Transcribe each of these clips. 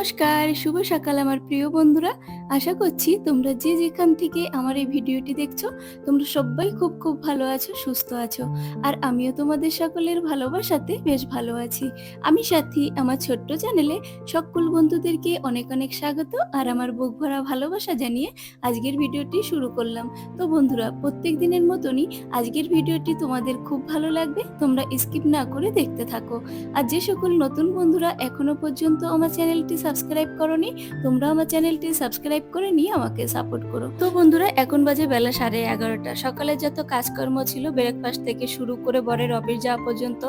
নমস্কার, শুভ সকাল আমার প্রিয় বন্ধুরা। আশা করছি তোমরা যে যেখান থেকে আমার এই ভিডিওটি দেখছ, তোমরা সবাই খুব খুব ভালো আছো, সুস্থ আছো। আর আমিও তোমাদের সকলের ভালোবাসাতে বেশ ভালো আছি। আমি সাথী, আমার ছোট্ট চ্যানেলে সকল বন্ধুদেরকে অনেক অনেক স্বাগত আর আমার বুক ভরা ভালোবাসা জানিয়ে আজকের ভিডিওটি শুরু করলাম। তো বন্ধুরা, প্রত্যেক দিনের মতনই আজকের ভিডিওটি তোমাদের খুব ভালো লাগবে, তোমরা স্কিপ না করে দেখতে থাকো। আর যে সকল নতুন বন্ধুরা এখনও পর্যন্ত আমার চ্যানেলটি সাবস্ক্রাইব করনি, তোমরা আমার চ্যানেলটি সাবস্ক্রাইব করে নিয়ে আমাকে সাপোর্ট করো। তো বন্ধুরা, এখন বাজে বেলা সাড়ে এগারোটা। সকালে যত কাজকর্ম ছিল ব্রেকফাস্ট থেকে শুরু করে বরের অফিস যাওয়া পর্যন্ত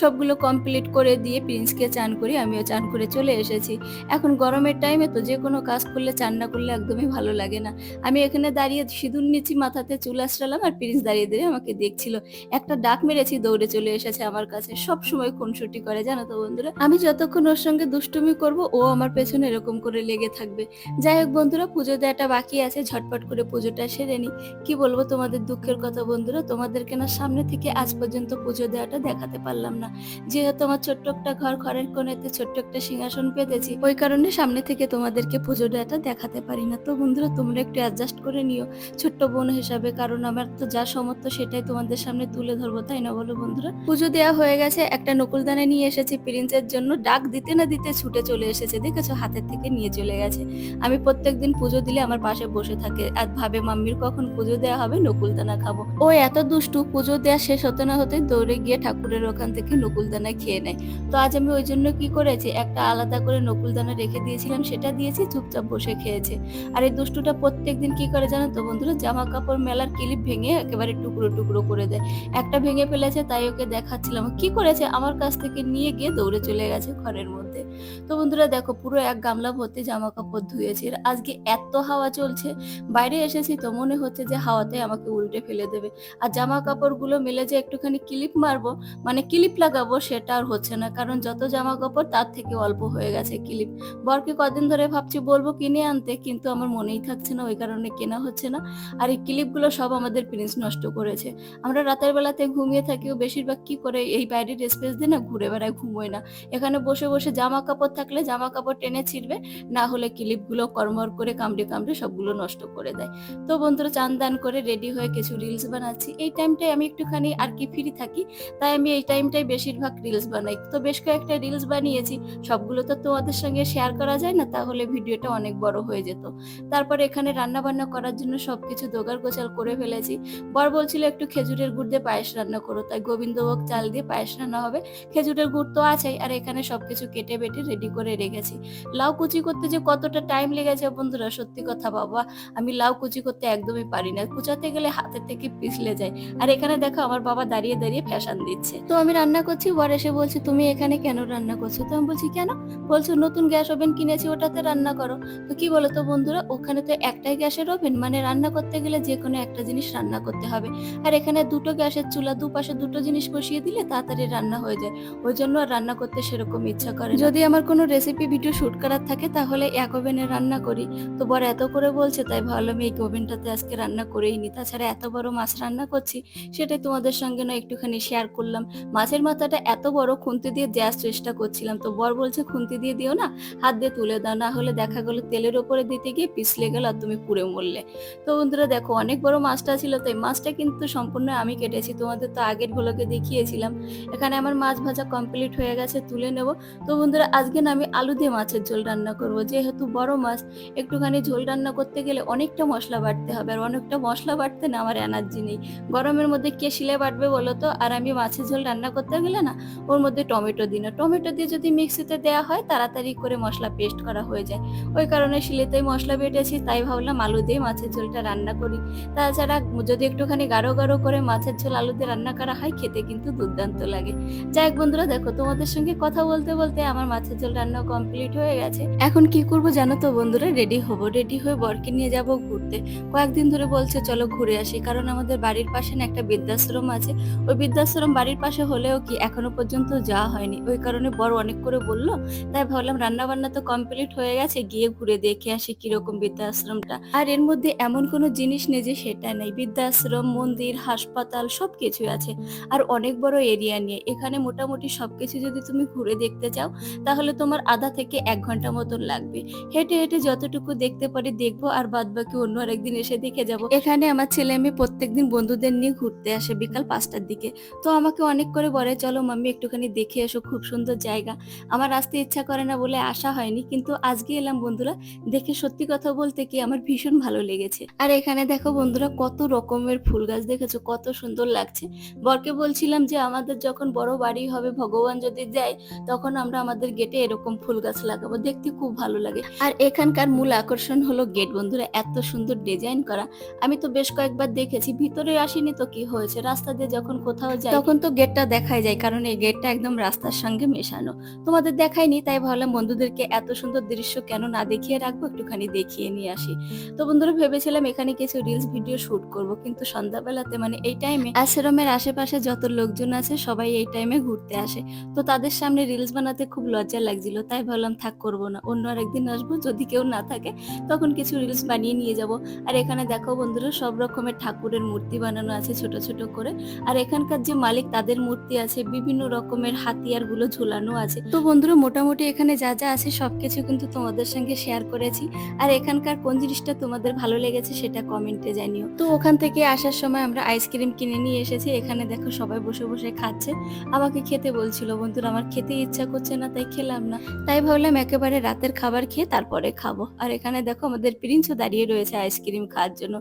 সবগুলো কমপ্লিট করে দিয়ে প্রিন্সকে চান করি, আমিও চান করে চলে এসেছি। এখন গরমের টাইমে তো যে কোনো কাজ করলে, চান না করলে একদমই ভালো লাগে না। আমি এখানে দাঁড়িয়ে সিঁদুর নিচ্ছি, মাথাতে চুল আসলাম আর প্রিন্স দাঁড়িয়ে দাঁড়িয়ে আমাকে দেখছিল। একটা ডাক মেরেছি, দৌড়ে চলে এসেছে আমার কাছে। সব সময় খুনসুটি করে, জানো তো বন্ধুরা। আমি যতক্ষণ ওর সঙ্গে দুষ্টুমি করব, ও আমার পেছনে এরকম করে লেগে থাকবে। যাই হোক বন্ধুরা, পুজো দেওয়াটা বাকি আছে, ঝটপট করে পুজোটা সেরে নি কি বলব তোমাদের দুঃখের কথা বন্ধুরা, তোমাদেরকে না সামনে থেকে আজ পর্যন্ত পুজো দেওয়াটা দেখাতে পারলাম না। যেহেতু আমার ছোট্ট একটা ঘর, ঘরের কোণেতে ছোট্ট একটা সিংহাসন পেতেছি ওই কারণে সামনে থেকে তোমাদেরকে পুজো দেওয়াটা দেখাতে পারি না। তো বন্ধুরা, তোমরা একটু অ্যাডজাস্ট করে নিও। ছোট্ট বোন হিসাবে, কারণ আমার তো যা সমর্থ সেটাই তোমাদের সামনে তুলে ধরবো, তাই না বলো বন্ধুরা? পুজো দেওয়া হয়ে গেছে, একটা নকুলদানা নিয়ে এসেছি, প্রিন্সের জন্য। ডাক দিতে না দিতে ছুটে চলে এসেছে দেখেছ হাতের থেকে নিয়ে চলে গেছে। আমি প্রত্যেকদিন পুজো দিলে আমার পাশে বসে থাকে। আর ভাবে, মাম্মির কখন পুজো দেওয়া হবে? নকুলদানা খাব। ও এত দুষ্টু, পুজো দেওয়া শেষ হতে না হতে দৌড়ে গিয়ে ঠাকুরের ওখান থেকে নকুলদানা খেয়ে নেয়। তো আজ আমি ওই জন্য কি করেছি? একটা আলাদা করে নকুলদানা রেখে দিয়েছিলাম, সেটা দিয়েছি, চুপচাপ বসে খেয়েছে। আর এই দুষ্টুটা প্রত্যেকদিন কি করে জানো তো বন্ধুরা? জামা কাপড় মেলার ক্লিপ ভেঙে একেবারে টুকরো টুকরো করে দেয়। একটা ভেঙে ফেলেছে, তাই ওকে দেখাচ্ছিলাম। কি করেছে? আমার কাছ থেকে নিয়ে গিয়ে দৌড়ে চলে গেছে ঘরের মধ্যে। তো বন্ধুরা দেখো পুরো এক গামলা ভর্তি জামা কাপড় ধুয়েছি আজকে এত হাওয়া চলছে, বাইরে এসেছি তো মনে হচ্ছে যে হাওয়াতে আমাকে উল্টে ফেলে দেবে। আর জামা কাপড়গুলো মেলে যে একটুখানি ক্লিপ মারবো মানে ক্লিপ লাগাবো সেটা আর হচ্ছে না, কারণ যত জামা কাপড় তার থেকে অল্প হয়ে গেছে ক্লিপ। বরকে কদিন ধরে ভাবছি বলব কিনে আনতে, কিন্তু আমার মনেই থাকছে না, ওই কারণে কেনা হচ্ছে না। আর এই ক্লিপগুলো সব আমাদের প্রিন্স নষ্ট করেছে। আমরা রাতের বেলাতে ঘুমিয়ে থাকিও বেশিরভাগ কি করে এই বাইরের স্পেস দিয়ে না ঘুরে বেড়ায়, ঘুমোয় না। এখানে বসে বসে জামা কাপড় থাকলে জামা কাপড় টেনে ছিঁড়বে, না হলে ক্লিপগুলো কর্মর করে কামড়ে কামড়ে সবগুলো নষ্ট করে দেয়। তো বন্ধুরা, চান দান করে রেডি হয়ে কিছু রিলস বানাচ্ছি। এই টাইমটায় আমি একটুখানি আর কি ফ্রি থাকি, তাই আমি এই টাইমটাই বেশিরভাগ রিলস বানাই। তো বেশ কয়েকটা রিলস বানিয়েছি, সবগুলো তো তোমাদের সঙ্গে শেয়ার করা যায় না, তাহলে ভিডিওটা অনেক বড় হয়ে যেত। তারপর এখানে রান্না বান্না করার জন্য সবকিছু দোগার গোছাল করে ফেলেছি। বর বলছিল, একটু খেজুরের গুড় দিয়ে পায়েস রান্না করো। তাই গোবিন্দভোগ চাল দিয়ে পায়েস রান্না হবে। খেজুরের গুড় তো আছেই, আর এখানে সবকিছু কেটে বেটে রেডি করে রেখেছি। লাউ কুচি করতে যে কতটা টাইম লেগেছে বন্ধুরা, সত্যি কথা বাবা। আমি লাউ কুচি করতে একদমই পারি না। কুচাতে গেলে হাতের থেকে পিছলে যায়। আর এখানে দেখো, আমার বাবা দাঁড়িয়ে দাঁড়িয়ে ফ্যাশন দিচ্ছে। তো আমি রান্না করছি, বর এসে বলছে, তুমি এখানে কেন রান্না করছ? তো আমি বলছি, কেন? বলছো, নতুন গ্যাস ওভেন কিনেছি, ওটাতে রান্না করো। তো কি বলো তো বন্ধুরা, ওখানে তো একটাই গ্যাসের ওভেন মানে রান্না করতে গেলে যে কোনো একটা জিনিস রান্না করতে হবে। আর এখানে দুটো গ্যাসের চুলা, দুপাশে দুটো জিনিস বসিয়ে দিলে তাড়াতাড়ি রান্না হয়ে যায়। ওই জন্য আর রান্না করতে সেরকম ইচ্ছা করে যদি আমার কোনো রেসিপি ভিডিও শুট করার থাকে, তাহলে এক ওভেনে রান্না করি। তো বড় এত করে বলছে, তাই ভাবলাম এই ওভেনটাতে আজকে রান্না করেই নি। তাছাড়া এত বড় মাছ রান্না করছি, সেটাই তোমাদের সঙ্গে না একটুখানি শেয়ার করলাম। মাছের মাথাটা এত বড় খুন্তি দিয়ে দেওয়ার চেষ্টা করছিলাম। তো বর বলছে, খুন্তি দিয়ে দিও না, হাত দিয়ে তুলে দাও, না হলে দেখা গেলো তেলের ওপরে দিতে গিয়ে পিছলে গেল আর তুমি পুড়ে মরলে। তো বন্ধুরা দেখো, অনেক বড় মাছটা ছিল, তাই মাছটা কিন্তু সম্পূর্ণ আমি কেটেছি। তোমাদের তো আগের গুলোকে দেখিয়েছিলাম। এখানে আমার মাছ ভাজা কমপ্লিট হয়ে গেছে, তুলে নেব। তো বন্ধুরা, আজকে না আমি আলু দিয়ে মাছের ঝোল রান্না করব। যেহেতু বড় মাছ, একটুখানি ঝোল রান্না করতে গেলে অনেকটা মশলা বাটতে হবে আর অনেকটা মশলা বাটতে না আমার এনার্জি নেই। গরমের মধ্যে কে শিলে বাটবে বলো তো? আর আমি মাছের ঝোল রান্না করতে গেলে না, ওর মধ্যে টমেটো দিই না। টমেটো দিয়ে যদি মিক্সিতে দেওয়া হয়, তাড়াতাড়ি করে মশলা পেস্ট করা হয়ে যায়। ওই কারণে শিলেতেই মশলা বেটেছি, তাই ভাবলাম আলু দিয়ে মাছের ঝোলটা রান্না করি। তাছাড়া যদি একটুখানি গাঢ় গাঢ় করে মাছের ঝোল আলু দিয়ে রান্না করা হয়, খেতে কিন্তু দুর্দান্ত লাগে। যাই বন্ধুরা, দেখো তোমাদের সঙ্গে কথা বলতে বলতে আমার মাছের ঝোল রান্না কমপ্লিট হয়ে গেছে। এখন কি করব জানো তো বন্ধুরা? রেডি হব। রেডি হয়ে বরকে নিয়ে যাব ঘুরতে। কয়েকদিন ধরে বলছে, চলো ঘুরে আসি। কারণ আমাদের বাড়ির পাশে না একটা বৃদ্ধাশ্রম আছে। ওই বৃদ্ধাশ্রম বাড়ির পাশে হলেও কি এখনও পর্যন্ত যাওয়া হয়নি। ওই কারণে বড় অনেক করে বলল, তাই ভাবলাম রান্না বান্না তো কমপ্লিট হয়ে গেছে। গিয়ে ঘুরে দেখে আসি কীরকম বৃদ্ধাশ্রমটা। আর এর মধ্যে এমন কোনো জিনিস নেই যে সেটা নেই। বৃদ্ধাশ্রম, মন্দির, হাসপাতাল সব কিছুই আছে। আর অনেক বড় এরিয়া নিয়ে। এখানে মোটামুটি সবকিছু যদি তুমি ঘুরে দেখতে চাও, তাহলে তোমার আধা থেকে থেকে এক ঘণ্টা মতন লাগবে। হেঁটে হেঁটে যতটুকু দেখতে পারি দেখব আর বাদ বাকি অন্য আরেকদিন এসে দেখে যাব। এখানে আমার ছেলে মেয়ে প্রত্যেকদিন বন্ধুদের নিয়ে ঘুরতে আসে বিকাল পাঁচটার দিকে। তো আমাকে অনেক করে বলে, চলো মাম্মি, একটুখানি দেখে এসো, খুব সুন্দর জায়গা। আমার আসতে ইচ্ছা করে না বলে আসা হয়নি, কিন্তু আজকে এলাম বন্ধুরা, দেখে সত্যি কথা বলতে কি আমার ভীষণ ভালো লেগেছে। আর এখানে দেখো বন্ধুরা, কত রকমের ফুল গাছ দেখেছ, কত সুন্দর লাগছে। বরকে বলছিলাম যে, আমাদের যখন বড় বাড়ি হবে, ভগবান যদি দেয়, তখন আমরা আমাদের গেটে এরকম ফুল গাছ লাগাবো, দেখতে খুব ভালো লাগে। আর এখানকার মূল আকর্ষণ হলো গেট বন্ধুরা, এত সুন্দর ডিজাইন করা। আমি তো বেশ কয়েকবার দেখেছি, ভিতরে আসিনি তো কি হয়েছে? রাস্তা দিয়ে যখন কোথাও যাই তখন তো গেটটা দেখাই যায়, কারণ এই গেটটা একদম রাস্তার সঙ্গে মেশানো। তোমাদের দেখাইনি, তাই ভাবলাম বন্ধুদেরকে এত সুন্দর দৃশ্য কেন না দেখিয়ে রাখব, একটুখানি দেখিয়ে নিয়ে আসি। তো বন্ধুরা, ভেবেছিলাম এখানে কিছু রিলস ভিডিও শুট করব, কিন্তু সন্ধ্যাবেলাতে মানে এই টাইমে আশ্রমের আশেপাশে যত লোকজন আছে, সবাই এই টাইমে ঘুরতে আসে। তো তাদের সামনে রিলস বানাতে খুব লজ্জা লাগছিল, তাই ভাবলাম থাক, করব না। অন্য আরেকদিন আসব। যদি কেউ না থাকে, তখন কিছু রিলস বানিয়ে নিয়ে যাব। আর এখানে দেখো বন্ধুরা, সব রকমের ঠাকুরের মূর্তি বানানো আছে ছোট ছোট করে। আর এখানকার যে মালিক, তাদের মূর্তি আছে। বিভিন্ন রকমের হাতিয়ারগুলো ঝুলানো আছে। তো বন্ধুরা, মোটামুটি এখানে যা যা আছে সবকিছু কিন্তু তোমাদের সঙ্গে শেয়ার করেছি। আর এখানকার কোন জিনিসটা তোমাদের ভালো লেগেছে, সেটা কমেন্টে জানিও। তো ওখান থেকে আসার সময় আমরা আইসক্রিম কিনে নিয়ে এসেছি। এখানে দেখো সবাই বসে বসে খাচ্ছে। আমাকে খেতে বলছিল, বন্ধুরা, আমার খেতে ইচ্ছা করছে না, তাই খেলাম না। তাই ভাবলাম একেবারে রাতের খাবার খেয়ে তারপরে খাব। আর এখানে দেখো আমাদের প্রিন্সও দাঁড়িয়ে রয়েছে আইসক্রিম খাওয়ার জন্য।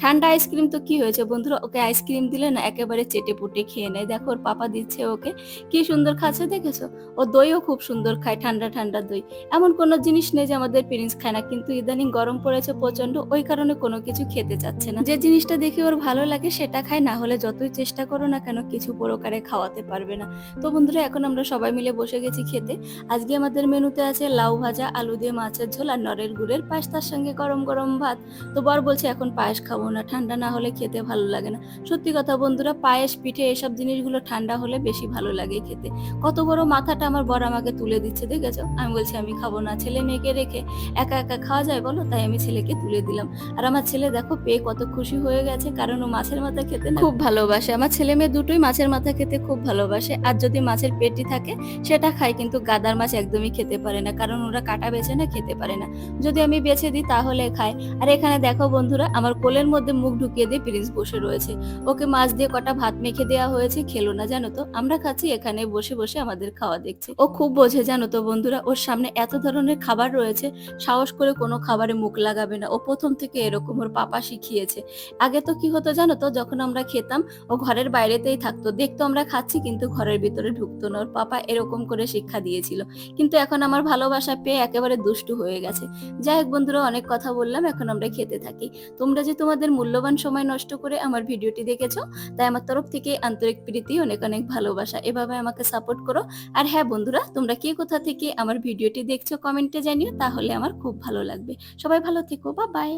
ঠান্ডা আইসক্রিম তো কি হয়েছে বন্ধুরা? ওকে আইসক্রিম দিলে না একেবারে চেটে পুটে খেয়ে নেয়। দেখো ওর পাপা দিচ্ছে ওকে। কি সুন্দর খাচ্ছে দেখেছ? ও দইও খুব সুন্দর খায়, ঠান্ডা ঠান্ডা দই। এমন কোনো জিনিস নেই যে আমাদের প্রিন্স খায় না। কিন্তু ইদানিং গরম পড়েছে প্রচণ্ড ওই কারণে কোনো কিছু খেতে চাচ্ছে না। যে জিনিসটা দেখে ওর ভালো লাগে সেটা খায়, না হলে যতই চেষ্টা করো না কেন কিছু প্রকারে খাওয়াতে পারবে না। তো বন্ধুরা, এখন আমরা সবাই মিলে বসে গেছি খেতে। আজকে আমাদের মেনুতে আছে লাউ ভাজা, আলু দিয়ে মাছের ঝোল আর নরের গুড়ের পায়েস, তার সঙ্গে গরম গরম ভাত। তো বর বলছে, এখন পায়েস খাব না, ঠান্ডা না হলে খেতে ভালো লাগে না। সত্যি কথা বন্ধুরা, পায়েস, পিঠে এসব জিনিসগুলো ঠান্ডা হলে বেশি ভালো লাগে খেতে। কত বড় মাথাটা আমার বর আমাকে তুলে দিচ্ছে, দেখেছ? আমি বলছি, আমি খাব না, ছেলে মেয়েকে রেখে একা একা খাওয়া যায় বলো? তাই আমি ছেলেকে তুলে দিলাম। আর আমার ছেলে দেখো, পেয়ে কত খুশি হয়ে গেছে, কারণ ও মাছের মাথা খেতে খুব ভালোবাসে। আমার ছেলে মেয়ে দুটোই মাছের মাথা খেতে খুব ভালোবাসে। আর যদি মাছের পেটি থাকে, সেটা খায়, কিন্তু গাদার মাছ একদমই খেতে পারে না, কারণ ওরা কাটা বেছে না খেতে পারে না। যদি আমি বেছে দিই, তাহলে খায়। আর এখানে দেখো বন্ধুরা, আমার কোলের মধ্যে মুখ ঢুকিয়ে দিয়ে প্রিন্স বসে রয়েছে। ওকে মাছ দিয়ে কটা ভাত মেখে দেওয়া হয়েছে, খেলো না, জানো তো? আমরা খাচ্ছি, এখানে বসে বসে আমাদের খাওয়া দেখছি। ও খুব বোঝে, জানো তো বন্ধুরা, ওর সামনে এত ধরনের খাবার রয়েছে, সাহস করে কোনো খাবারে মুখ লাগাবে না। ও প্রথম থেকে এরকম ওর পাপা শিখিয়েছে। আগে তো কি হতো, জানো তো, যখন আমরা খেতাম, ও ঘরের বাইরেতেই থাকতো। দেখতো আমরা খাচ্ছি, কিন্তু ঘরের ভিতরে ঢুকতো না। ওর পাপা এরকম করে শিক্ষা দিয়েছিল। কিন্তু এখন আমার ভালোবাসা পেয়ে একেবারে দুষ্টু হয়ে গেছে। যাই হোক বন্ধুরা, অনেক কথা বললাম, এখন আমরা খেতে থাকি। তোমরা যে তোমাদের মূল্যবান সময় নষ্ট করে আমার ভিডিওটি দেখেছ, তাই আমার তরফ থেকে আন্তরিক প্রীতি, অনেক অনেক ভালোবাসা। এভাবে আমাকে সাপোর্ট করো। আর হ্যাঁ বন্ধুরা, তোমরা কে কোথা থেকে আমার ভিডিওটি দেখছ কমেন্টে জানিও, তাহলে আমার খুব ভালো লাগবে। সবাই ভালো থেকো বা বাই